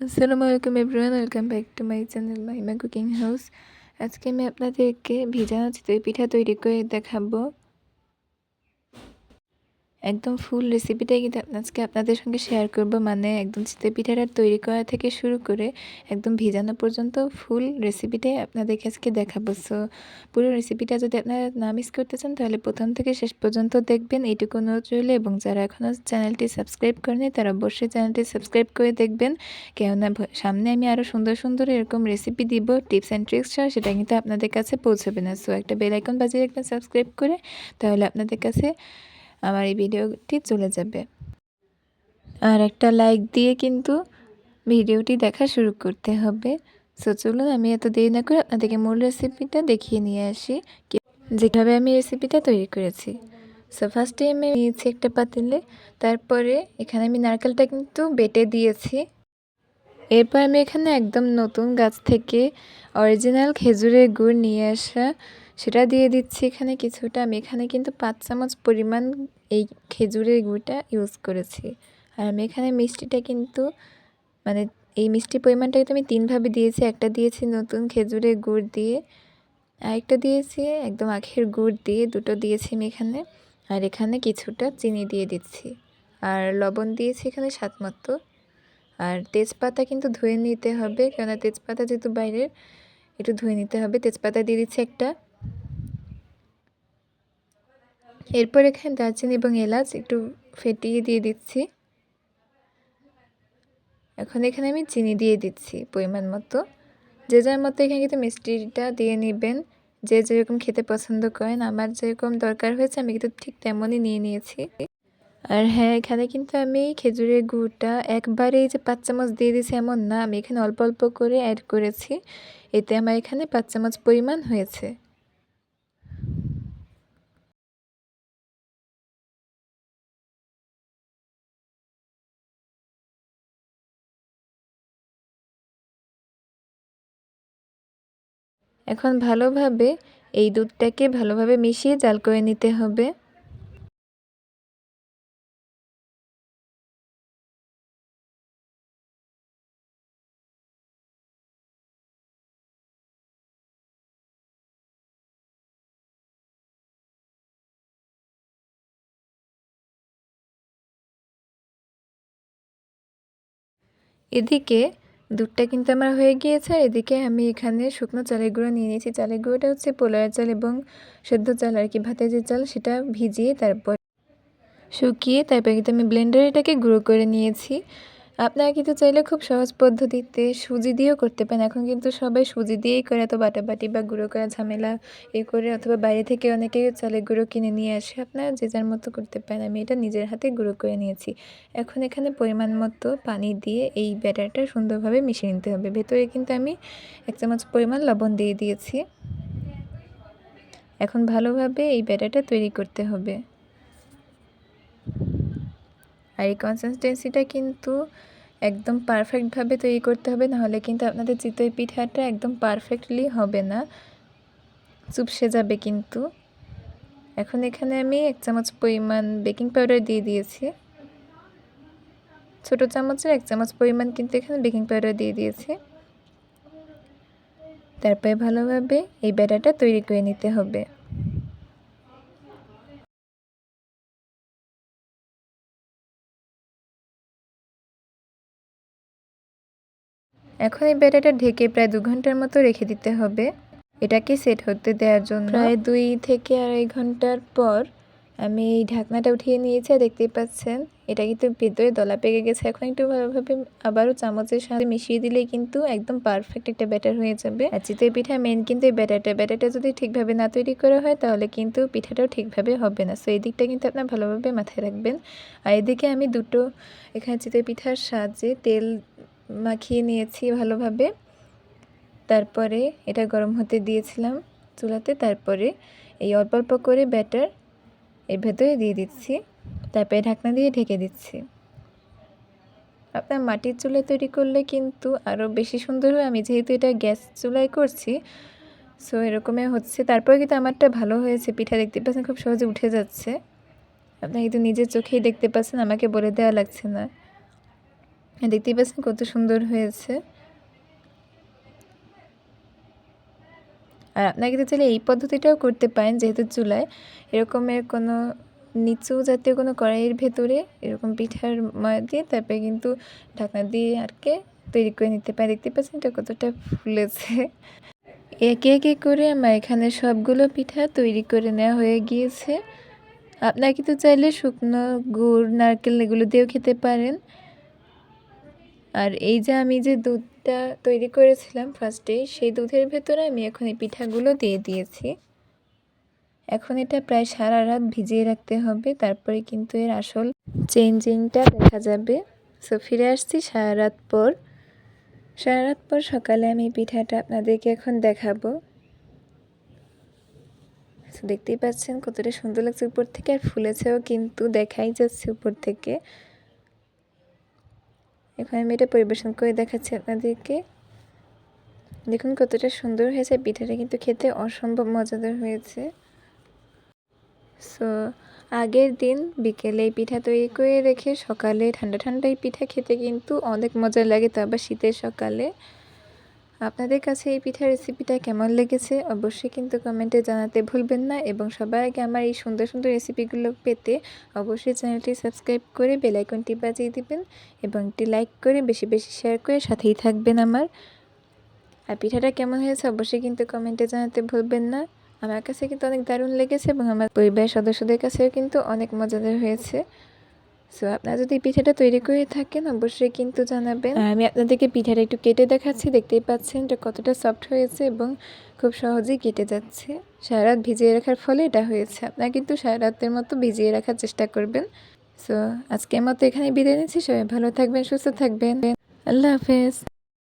আসসালামু আলাইকুম everyone welcome back to my channel Mahima cooking house আজকে আমি আপনাদেরকে ভিজা চিতই পিঠা তৈরি করে দেখাবো একদম ফুল রেসিপিটাই কিন্তু আজকে আপনাদের সঙ্গে শেয়ার করব। মানে একদম চিতই পিঠাটা তৈরি করা থেকে শুরু করে একদম ভিজানো পর্যন্ত ফুল রেসিপিটাই আপনাদেরকে আজকে দেখাবো। সো পুরো রেসিপিটা যদি আপনারা না মিস করতে চান, তাহলে প্রথম থেকে শেষ পর্যন্ত দেখবেন। এইটুকু অনুরোধ রইলে এবং যারা এখনও চ্যানেলটি সাবস্ক্রাইব করেনি তারা অবশ্যই চ্যানেলটি সাবস্ক্রাইব করে দেখবেন। কেননা সামনে আমি আরও সুন্দর সুন্দর এরকম রেসিপি দিব টিপস অ্যান্ড ট্রিক্স ছাড়া সেটা কিন্তু আপনাদের কাছে পৌঁছবে না। সো একটা বেলাইকন বাজিয়ে রাখবেন সাবস্ক্রাইব করে। তাহলে আপনাদের কাছে আমার এই ভিডিওটি চলে যাবে। আর একটা লাইক দিয়ে কিন্তু ভিডিওটি দেখা শুরু করতে হবে। সো চলুন আমি এত দেরি না করে আপনাদেরকে মূল রেসিপিটা দেখিয়ে নিয়ে আসি। যেভাবে আমি রেসিপিটা তৈরি করেছি। সো ফার্স্টে আমি নিয়েছি একটা পাতিলে। তারপরে এখানে আমি নারকেলটা কিন্তু বেটে দিয়েছি। এরপর আমি এখানে একদম নতুন গাছ থেকে অরিজিনাল খেজুরের গুড় নিয়ে আসা, সেটা দিয়ে দিচ্ছি এখানে কিছুটা। আমি এখানে কিন্তু পাঁচ চামচ পরিমাণ এই খেজুরের গুড়টা ইউজ করেছি। আর আমি এখানে মিষ্টিটা কিন্তু মানে এই মিষ্টি পরিমাণটা কিন্তু আমি তিনভাবে দিয়েছি। একটা দিয়েছি নতুন খেজুরের গুড় দিয়ে, আরেকটা দিয়েছি একদম আখের গুড় দিয়ে, দুটো দিয়েছি আমি এখানে। আর এখানে কিছুটা চিনি দিয়ে দিচ্ছি। আর লবণ দিয়েছি এখানে স্বাদ মতো আর তেজপাতা কিন্তু ধুয়ে নিতে হবে। কেননা তেজপাতা যেহেতু বাইরের, একটু ধুয়ে নিতে হবে। তেজপাতা দিয়ে দিচ্ছি একটা। এরপর এখানে দারচিনি এবং এলাচ একটু ফেটিয়ে দিয়ে দিচ্ছি। এখন এখানে আমি চিনি দিয়ে দিচ্ছি পরিমাণ মতো। যে যার মতো এখানে কিন্তু মিষ্টিটা দিয়ে নেবেন। যে যেরকম খেতে পছন্দ করেন। আমার যেরকম দরকার হয়েছে, আমি কিন্তু ঠিক তেমনই নিয়ে নিয়েছি। আর হ্যাঁ এখানে কিন্তু আমি খেজুরের গুড়টা একবারেই যে পাঁচ চামচ দিয়ে দিয়েছি এমন না, আমি এখানে অল্প অল্প করে অ্যাড করেছি। এতে আমার এখানে পাঁচ চামচ পরিমাণ হয়েছে। এখন ভালোভাবে এই দুধটাকে ভালোভাবে মিশিয়ে জাল করে নিতে হবে। এদিকে দুধটা কিন্তু আমার হয়ে গিয়েছে, আর এদিকে আমি এখানে শুকনো চালের গুঁড়ো নিয়ে নিয়েছি। চালের গুঁড়োটা হচ্ছে পোলার চাল এবং সেদ্ধ চাল আর কি, ভাতের যে চাল সেটা ভিজিয়ে তারপর শুকিয়ে তারপরে কিন্তু আমি ব্লেন্ডারে এটাকে গুঁড়ো করে নিয়েছি। আপনারা কিন্তু চাইলে খুব সহজ পদ্ধতিতে সুজি দিয়েও করতে পারেন। এখন কিন্তু সবাই সুজি দিয়েই করে এত বাটাবাটি বা গুঁড়ো করা ঝামেলা এ করে অথবা বাইরে থেকে অনেকে চালের গুঁড়ো কিনে নিয়ে আসে। আপনারা যে যার মতো করতে পারেন, আমি এটা নিজের হাতে গুঁড়ো করে নিয়েছি। এখন এখানে পরিমাণ মতো পানি দিয়ে এই ব্যাটারটা সুন্দরভাবে মিশিয়ে নিতে হবে। ভেতরে কিন্তু আমি এক চামচ পরিমাণ লবণ দিয়ে দিয়েছি। এখন ভালোভাবে এই ব্যাটারটা তৈরি করতে হবে। আর এই কনসিস্টেন্সিটা কিন্তু একদম পারফেক্টভাবে তৈরি করতে হবে, নাহলে কিন্তু আপনাদের চিতই পিঠাটা একদম পারফেক্টলি হবে না। চুপসে যাবে কিন্তু। এখন এখানে আমি এক চামচ পরিমাণ বেকিং পাউডার দিয়ে দিয়েছি। ছোটো চামচের এক চামচ পরিমাণ কিন্তু এখানে বেকিং পাউডার দিয়ে দিয়েছি। তারপরে ভালোভাবে এই ব্যাটারটা তৈরি করে নিতে হবে। এখন এই ব্যাটাটা ঢেকে প্রায় দু ঘণ্টার মতো রেখে দিতে হবে। এটাকে সেট হতে দেওয়ার জন্য। প্রায় দুই থেকে আড়াই ঘণ্টার পর আমি এই ঢাকনাটা উঠিয়ে নিয়েছি দেখতেই পাচ্ছেন, এটা কিন্তু ভেতরে দলা পেকে গেছে। এখন একটু ভালোভাবে আবারও চামচের সাথে মিশিয়ে দিলেই কিন্তু একদম পারফেক্ট একটা ব্যাটার হয়ে যাবে। আর চিতই পিঠা মেন কিন্তু এই ব্যাটারটা। ব্যাটারটা যদি ঠিকভাবে না তৈরি করা হয়, তাহলে কিন্তু পিঠাটাও ঠিকভাবে হবে না। সো এই দিকটা কিন্তু আপনার ভালোভাবে মাথায় রাখবেন। আর এদিকে আমি দুটো, এখানে চিতই পিঠার সাহায্যে তেল মাখিয়ে নিয়েছি ভালোভাবে। তারপরে এটা গরম হতে দিয়েছিলাম চুলাতে। তারপরে এই অল্প অল্প করে ব্যাটার এর ভেতরে দিয়ে দিচ্ছি। তারপরে ঢাকনা দিয়ে ঢেকে দিচ্ছি। আপনার মাটির চুলায় তৈরি করলে কিন্তু আরও বেশি সুন্দর হয়। আমি যেহেতু এটা গ্যাস চুলায় করছি সো এরকমই হচ্ছে। তারপরে কিন্তু আমারটা ভালো হয়েছে। পিঠা দেখতে পাচ্ছেন, খুব সহজে উঠে যাচ্ছে। আপনি কিন্তু নিজের চোখেই দেখতে পাচ্ছেন, আমাকে বলে দেওয়া লাগছে না। দেখতেই পাচ্ছেন কত সুন্দর হয়েছে। আর আপনাকে তো চাইলে এই পদ্ধতিটাও করতে পারেন, যেহেতু চুলায় এরকমের কোনো নিচু জাতীয় কোনো কড়াইয়ের ভেতরে এরকম পিঠার ময়া দিয়ে তারপরে কিন্তু ঢাকনা দিয়ে আরকে তৈরি করে নিতে পারে দেখতে পাচ্ছেন এটা কতটা ফুলেছে। একে একে করে আমার এখানে সবগুলো পিঠা তৈরি করে নেওয়া হয়ে গিয়েছে। আপনারা কিন্তু চাইলে শুকনো, গুড়, নারকেল এগুলো দিয়েও খেতে পারেন। আর এই যে আমি যে দুধটা তৈরি করেছিলাম ফার্স্টে সেই দুধের ভেতরে আমি এখন এই পিঠাগুলো দিয়ে দিয়েছি। এখন এটা প্রায় সারা রাত ভিজিয়ে রাখতে হবে, তারপরে কিন্তু এর আসল চেঞ্জিংটা দেখা যাবে। সো ফিরে আসছি সারা রাত পর। সারা রাত পর সকালে আমি পিঠাটা আপনাদেরকে এখন দেখাবো। দেখতেই পাচ্ছেন কতটা সুন্দর লাগছে উপর থেকে আর ফুলেছেও কিন্তু দেখাই যাচ্ছে উপর থেকে। এখন আমি এটা পরিবেশন করে দেখাচ্ছি আপনাদেরকে। দেখুন কতটা সুন্দর হয়েছে, পিঠাটা কিন্তু খেতে অসম্ভব মজাদার হয়েছে। সো আগের দিন বিকেলে পিঠা তৈরি করে রেখে সকালে ঠান্ডা ঠান্ডা এই পিঠা খেতে কিন্তু অনেক মজা লাগে, তো আবার শীতের সকালে। আপনাদের কাছে এই পিঠার রেসিপিটা কেমন লেগেছে? অবশ্যই কিন্তু কমেন্টে জানাতে ভুলবেন না এবং সবার আগে আমার এই সুন্দর সুন্দর রেসিপিগুলো পেতে অবশ্যই চ্যানেলটি সাবস্ক্রাইব করে বেলাইকনটি বাজিয়ে দিবেন এবং একটি লাইক করে বেশি বেশি শেয়ার করে সাথেই থাকবেন আমার। আর পিঠাটা কেমন হয়েছে অবশ্যই কিন্তু কমেন্টে জানাতে ভুলবেন না। আমার কাছে কিন্তু অনেক দারুণ লেগেছে এবং আমার পরিবারের সদস্যদের কাছেও কিন্তু অনেক মজাদার হয়েছে। সো আপনারা যদি পিঠাটা তৈরি করে থাকেন, অবশ্যই কিন্তু জানাবেন। আমি আপনাদেরকে পিঠাটা একটু কেটে দেখাচ্ছি। দেখতেই পাচ্ছেন এটা কতটা সফট হয়েছে এবং খুব সহজেই কেটে যাচ্ছে। সারা রাত ভিজিয়ে রাখার ফলে এটা হয়েছে। আপনারা কিন্তু সারা রাতের মতো ভিজিয়ে রাখার চেষ্টা করবেন। সো আজকের মতো এখানে বিদায় নিচ্ছি। সবাই ভালো থাকবেন, সুস্থ থাকবেন। আল্লাহ হাফেজ।